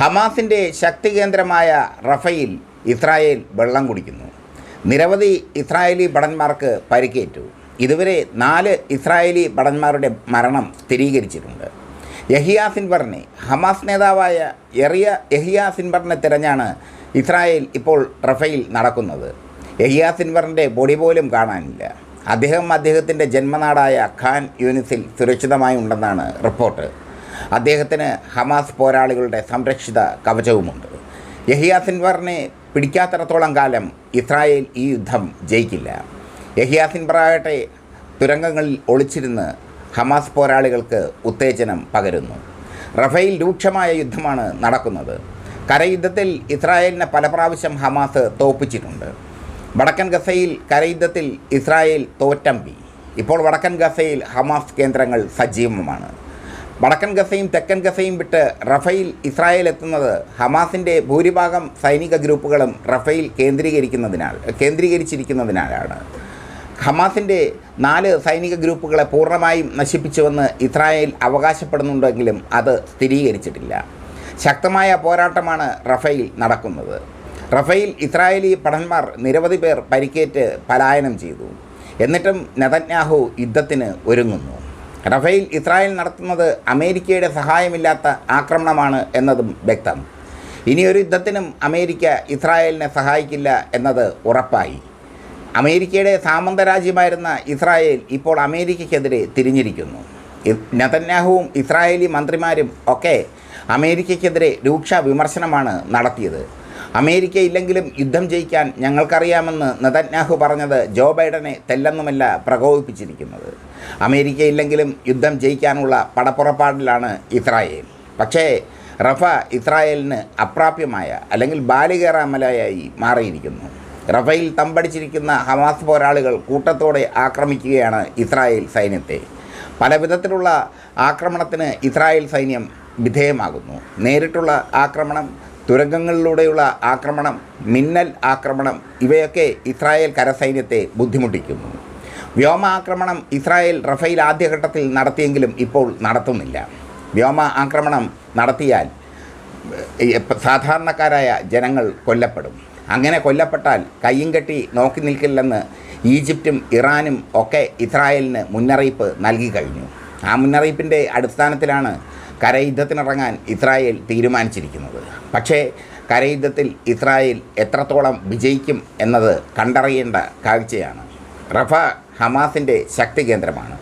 ഹമാസിന്റെ ശക്തി കേന്ദ്രമായ റഫയിൽ ഇസ്രായേൽ വെള്ളം കുടിക്കുന്നു. നിരവധി ഇസ്രായേലി ഭടന്മാർക്ക് പരിക്കേറ്റു. ഇതുവരെ നാല് ഇസ്രായേലി ഭടന്മാരുടെ മരണം സ്ഥിരീകരിച്ചിട്ടുണ്ട്. യഹിയ സിൻബറിനെ ഹമാസ് നേതാവായ എറിയ യഹിയ സിൻബറിനെ തിരഞ്ഞാണ് ഇസ്രായേൽ ഇപ്പോൾ റഫയിൽ നടക്കുന്നത്. യഹിയ സിൻവറിന്റെ ബോഡി പോലും കാണാനില്ല. അദ്ദേഹം അദ്ദേഹത്തിന്റെ ജന്മനാടായ ഖാൻ യൂനിസിൽ സുരക്ഷിതമായി ഉണ്ടെന്നാണ് റിപ്പോർട്ട്. അദ്ദേഹത്തിന് ഹമാസ് പോരാളികളുടെ സംരക്ഷിത കവചവുമുണ്ട്. യഹിയ സിൻവറിനെ പിടിക്കാത്തിടത്തോളം കാലം ഇസ്രായേൽ ഈ യുദ്ധം ജയിക്കില്ല. യഹിയ സിൻവറാകട്ടെ തുരങ്കങ്ങളിൽ ഒളിച്ചിരുന്ന് ഹമാസ് പോരാളികൾക്ക് ഉത്തേജനം പകരുന്നു. റഫേൽ രൂക്ഷമായ യുദ്ധമാണ് നടക്കുന്നത്. കരയുദ്ധത്തിൽ ഇസ്രായേലിനെ പല പ്രാവശ്യം ഹമാസ് തോപ്പിച്ചിട്ടുണ്ട്. വടക്കൻ ഗസയിൽ കരയുദ്ധത്തിൽ ഇസ്രായേൽ തോറ്റമ്പി ഇപ്പോൾ വടക്കൻ ഗസയിൽ ഹമാസ് കേന്ദ്രങ്ങൾ സജീവമാണ്. വടക്കൻ ഗസയും തെക്കൻ ഗസയും വിട്ട് റഫയിൽ ഇസ്രായേൽ എത്തുന്നത് ഹമാസിന്റെ ഭൂരിഭാഗം സൈനിക ഗ്രൂപ്പുകളും റഫയിൽ കേന്ദ്രീകരിക്കുന്നതിനാൽ കേന്ദ്രീകരിച്ചിരിക്കുന്നതിനാലാണ്. ഹമാസിന്റെ നാല് സൈനിക ഗ്രൂപ്പുകളെ പൂർണമായും നശിപ്പിച്ചുവെന്ന് ഇസ്രായേൽ അവകാശപ്പെടുന്നുണ്ടെങ്കിലും അത് സ്ഥിരീകരിച്ചിട്ടില്ല. ശക്തമായ പോരാട്ടമാണ് റഫയിൽ നടക്കുന്നത്. റഫയിൽ ഇസ്രായേലി ഭടന്മാർ നിരവധി പേർ പരിക്കേറ്റ് പലായനം ചെയ്തു. എന്നിട്ടും നെതന്യാഹു യുദ്ധത്തിന് ഒരുങ്ങുന്നു. റഫേൽ ഇസ്രായേൽ നടത്തുന്നത് അമേരിക്കയുടെ സഹായമില്ലാത്ത ആക്രമണമാണ് എന്നതും വ്യക്തം. ഇനിയൊരു യുദ്ധത്തിനും അമേരിക്ക ഇസ്രായേലിനെ സഹായിക്കില്ല എന്നത് ഉറപ്പായി. അമേരിക്കയുടെ സാമന്ത രാജ്യമായിരുന്ന ഇസ്രായേൽ ഇപ്പോൾ അമേരിക്കയ്ക്കെതിരെ തിരിഞ്ഞിരിക്കുന്നു. നെതന്യാഹുവും ഇസ്രായേലി മന്ത്രിമാരും ഒക്കെ അമേരിക്കയ്ക്കെതിരെ രൂക്ഷ വിമർശനമാണ് നടത്തിയത്. അമേരിക്ക ഇല്ലെങ്കിലും യുദ്ധം ജയിക്കാൻ ഞങ്ങൾക്കറിയാമെന്ന് നെതന്യാഹു പറഞ്ഞത് ജോ ബൈഡനെ തെല്ലെന്നുമല്ല പ്രകോപിപ്പിച്ചിരിക്കുന്നത്. അമേരിക്ക ഇല്ലെങ്കിലും യുദ്ധം ജയിക്കാനുള്ള പടപ്പുറപ്പാടിലാണ് ഇസ്രായേൽ. പക്ഷേ റഫ ഇസ്രായേലിന് അപ്രാപ്യമായ അല്ലെങ്കിൽ ബാലികേറാമലയായി മാറിയിരിക്കുന്നു. റഫയിൽ തമ്പടിച്ചിരിക്കുന്ന ഹമാസ് പോരാളികൾ കൂട്ടത്തോടെ ആക്രമിക്കുകയാണ് ഇസ്രായേൽ സൈന്യത്തെ. പല വിധത്തിലുള്ള ആക്രമണത്തിന് ഇസ്രായേൽ സൈന്യം വിധേയമാകുന്നു. നേരിട്ടുള്ള ആക്രമണം തുരങ്കങ്ങളിലൂടെയുള്ള ആക്രമണം മിന്നൽ ആക്രമണം ഇവയൊക്കെ ഇസ്രായേൽ കരസൈന്യത്തെ ബുദ്ധിമുട്ടിക്കുന്നു. വ്യോമ ആക്രമണം ഇസ്രായേൽ റഫേൽ ആദ്യഘട്ടത്തിൽ നടത്തിയെങ്കിലും ഇപ്പോൾ നടത്തുന്നില്ല. വ്യോമ ആക്രമണം നടത്തിയാൽ സാധാരണക്കാരായ ജനങ്ങൾ കൊല്ലപ്പെടും. അങ്ങനെ കൊല്ലപ്പെട്ടാൽ കയ്യും കെട്ടി നോക്കി നിൽക്കില്ലെന്ന് ഈജിപ്തും ഇറാനും ഒക്കെ ഇസ്രായേലിന് മുന്നറിയിപ്പ് നൽകി കഴിഞ്ഞു. ആ മുന്നറിയിപ്പിന്റെ അടിസ്ഥാനത്തിലാണ് കരയുദ്ധത്തിനിറങ്ങാൻ ഇസ്രായേൽ തീരുമാനിച്ചിരിക്കുന്നത്. പക്ഷേ കരയുദ്ധത്തിൽ ഇസ്രായേൽ എത്രത്തോളം വിജയിക്കും എന്നത് കണ്ടറിയേണ്ട കാഴ്ചയാണ്. റഫ ഹമാസിന്റെ ശക്തി കേന്ദ്രമാണ്.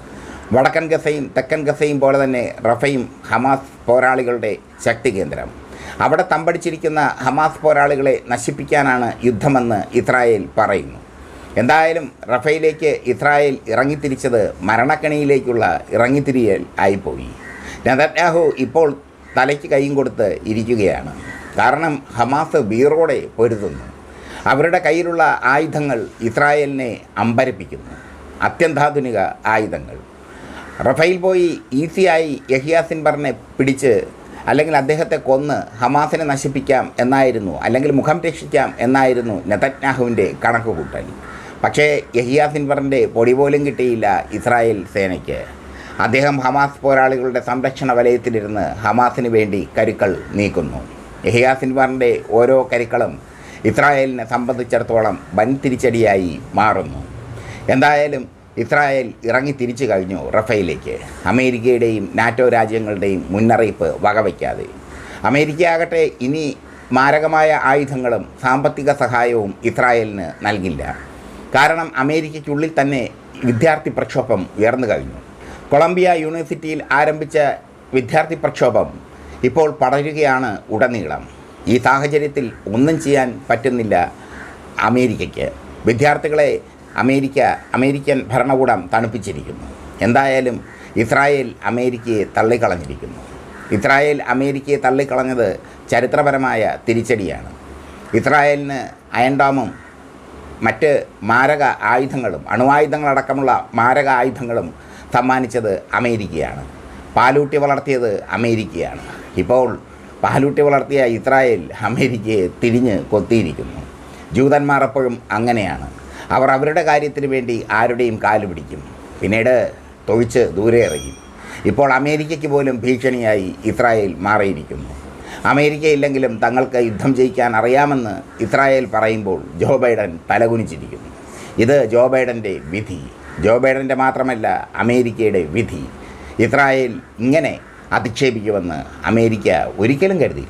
വടക്കൻ ഗസയും തെക്കൻ ഗസയും പോലെ തന്നെ റഫയും ഹമാസ് പോരാളികളുടെ ശക്തി കേന്ദ്രം. അവിടെ തമ്പടിച്ചിരിക്കുന്ന ഹമാസ് പോരാളികളെ നശിപ്പിക്കാനാണ് യുദ്ധമെന്ന് ഇസ്രായേൽ പറയുന്നു. എന്തായാലും റഫയിലേക്ക് ഇസ്രായേൽ ഇറങ്ങിത്തിരിച്ചത് മരണക്കണിയിലേക്കുള്ള ഇറങ്ങിത്തിരിയൽ ആയിപ്പോയി. നെതന്യാഹു ഇപ്പോൾ തലയ്ക്ക് കൈയും കൊടുത്ത് ഇരിക്കുകയാണ്. കാരണം ഹമാസ് ബീറോടെ പൊരുതുന്നു. അവരുടെ കയ്യിലുള്ള ആയുധങ്ങൾ ഇസ്രായേലിനെ അമ്പരപ്പിക്കുന്നു. അത്യന്താധുനിക ആയുധങ്ങൾ. റഫൈൽ പോയി ഈസിയായി യഹിയ സിൻബറിനെ പിടിച്ച് അല്ലെങ്കിൽ അദ്ദേഹത്തെ കൊന്ന് ഹമാസിനെ നശിപ്പിക്കാം എന്നായിരുന്നു അല്ലെങ്കിൽ മുഖം രക്ഷിക്കാം എന്നായിരുന്നു നെതന്യാഹുവിന്റെ കണക്കുകൂട്ടൽ. പക്ഷേ യഹിയ സിൻബറിന്റെ പൊടി പോലും കിട്ടിയില്ല ഇസ്രായേൽ സേനയ്ക്ക്. അദ്ദേഹം ഹമാസ് പോരാളികളുടെ സംരക്ഷണ വലയത്തിലിരുന്ന് ഹമാസിന് വേണ്ടി കരുക്കൾ നീക്കുന്നു. യഹിയ സിൻവാറിന്റെ ഓരോ കരുക്കളും ഇസ്രായേലിനെ സംബന്ധിച്ചിടത്തോളം വൻ തിരിച്ചടിയായി മാറുന്നു. എന്തായാലും ഇസ്രായേൽ ഇറങ്ങി തിരിച്ചു കഴിഞ്ഞു റഫയിലേക്ക്. അമേരിക്കയുടെയും നാറ്റോ രാജ്യങ്ങളുടെയും മുന്നറിയിപ്പ് വകവയ്ക്കാതെ. അമേരിക്ക ആകട്ടെ ഇനി മാരകമായ ആയുധങ്ങളും സാമ്പത്തിക സഹായവും ഇസ്രായേലിന് നൽകില്ല. കാരണം അമേരിക്കയ്ക്കുള്ളിൽ തന്നെ വിദ്യാർത്ഥി പ്രക്ഷോഭം ഉയർന്നു കഴിഞ്ഞു. കൊളംബിയ യൂണിവേഴ്സിറ്റിയിൽ ആരംഭിച്ച വിദ്യാർത്ഥി പ്രക്ഷോഭം ഇപ്പോൾ പടരുകയാണ് ഉടനീളം. ഈ സാഹചര്യത്തിൽ ഒന്നും ചെയ്യാൻ പറ്റുന്നില്ല അമേരിക്കയ്ക്ക്. വിദ്യാർത്ഥികളെ അമേരിക്ക അമേരിക്കൻ ഭരണകൂടം തണുപ്പിച്ചിരിക്കുന്നു. എന്തായാലും ഇസ്രായേൽ അമേരിക്കയെ തള്ളിക്കളഞ്ഞിരിക്കുന്നു. ഇസ്രായേൽ അമേരിക്കയെ തള്ളിക്കളഞ്ഞത് ചരിത്രപരമായ തിരിച്ചടിയാണ്. ഇസ്രായേലിന് അയൻഡോമും മറ്റ് മാരക ആയുധങ്ങളും അണുവായുധങ്ങളടക്കമുള്ള മാരക ആയുധങ്ങളും സമ്മാനിച്ചത് അമേരിക്കയാണ്. പാലൂട്ടി വളർത്തിയത് അമേരിക്കയാണ്. ഇപ്പോൾ പാലൂട്ടി വളർത്തിയ ഇസ്രായേൽ അമേരിക്കയെ തിരിഞ്ഞ് കൊത്തിയിരിക്കുന്നു. ജൂതന്മാർ എപ്പോഴും അങ്ങനെയാണ്. അവർ അവരുടെ കാര്യത്തിന് വേണ്ടി ആരുടെയും കാൽ പിടിക്കും. പിന്നീട് തൊഴിച്ച് ദൂരെ എറിയും ഇപ്പോൾ അമേരിക്കയ്ക്ക് പോലും ഭീഷണിയായി ഇസ്രായേൽ മാറിയിരിക്കുന്നു. അമേരിക്ക ഇല്ലെങ്കിലും തങ്ങൾക്ക് യുദ്ധം ജയിക്കാൻ അറിയാമെന്ന് ഇസ്രായേൽ പറയുമ്പോൾ ജോ ബൈഡൻ തലകുനിച്ചിരിക്കുന്നു. ഇത് ജോ ബൈഡന്റെ വിധി. ജോ ബൈഡന്റെ മാത്രമല്ല അമേരിക്കയുടെ വിധി. ഇസ്രായേൽ ഇങ്ങനെ അധിക്ഷേപിക്കുമെന്ന് അമേരിക്ക ഒരിക്കലും കരുതി